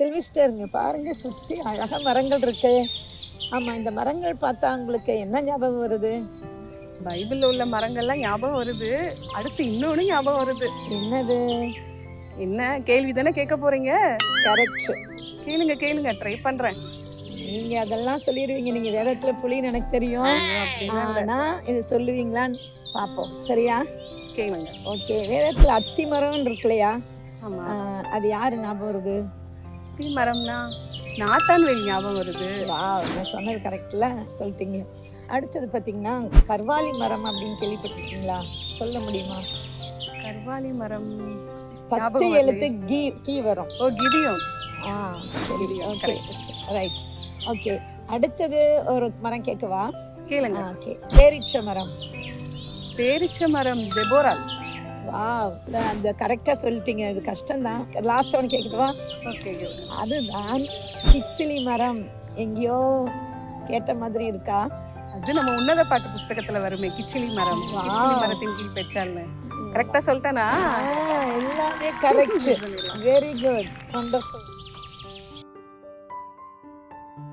செல்விஸ்டருங்க பாருங்க சுற்றி அழகாக மரங்கள் இருக்கு. ஆமாம் இந்த மரங்கள் பார்த்தா உங்களுக்கு என்ன ஞாபகம் வருது? பைபிள்ல உள்ள மரங்கள்லாம் ஞாபகம் வருது. அடுத்து இன்னொன்னு ஞாபகம் வருது. என்னது? என்ன? கேள்வி தானே கேட்க போறீங்க? கரெக்ட் கேளுங்க கேளுங்க ட்ரை பண்றேன். நீங்க அதெல்லாம் சொல்லிடுவீங்க நீங்க வேதத்துல புலின்னு எனக்கு தெரியும். ஆனா இது சொல்லுவீங்களான்னு பார்ப்போம். சரியா? ஓகே வேதத்துல அத்தி மரம்னு இருக்கு இல்லையா அது யாரு ஞாபகம் வருது? தீ மரம்னா நாத்தான்வேல் ஞாபகம் வருது. வா நான் சொன்னது கரெக்ட்ல சொல்லிட்டீங்க. அடுத்தது பார்த்தீங்கன்னா கர்வாலி மரம் அப்படின்னு கேள்விப்பட்டிருக்கீங்களா? சொல்ல முடியுமா? கர்வாலி மரம் வரலையே. எழுத்து கீ கீ வரும். ஓ கிதியோன் ஆ சரி ஓகே ரைட் ஓகே அடுத்தது ஒரு மரம் கேட்கவா? கேளுங்க. ஓகே. பேரிச்ச மரம். பேரிச்ச மரம் தெபோரால் வா அந்த கரெக்டாக சொல்லிட்டீங்க. இது கஷ்டம்தான். லாஸ்ட் ஒன்று கேட்கட்டுவா ஓகே அதுதான் கிச்சிலி மரம். எங்கேயோ கேட்ட மாதிரி இருக்கா? அது நம்ம உன்னத பாட்டு புஸ்தகத்துல வருமே கிச்சிலி மரம். கிச்சிலி மரத்தின் கீழ் பெற்றால்னு கரெக்டா சொல்லிட்டேனா? எல்லாமே கரெக்ட் வெரி குட் வண்டர்ஃபுல்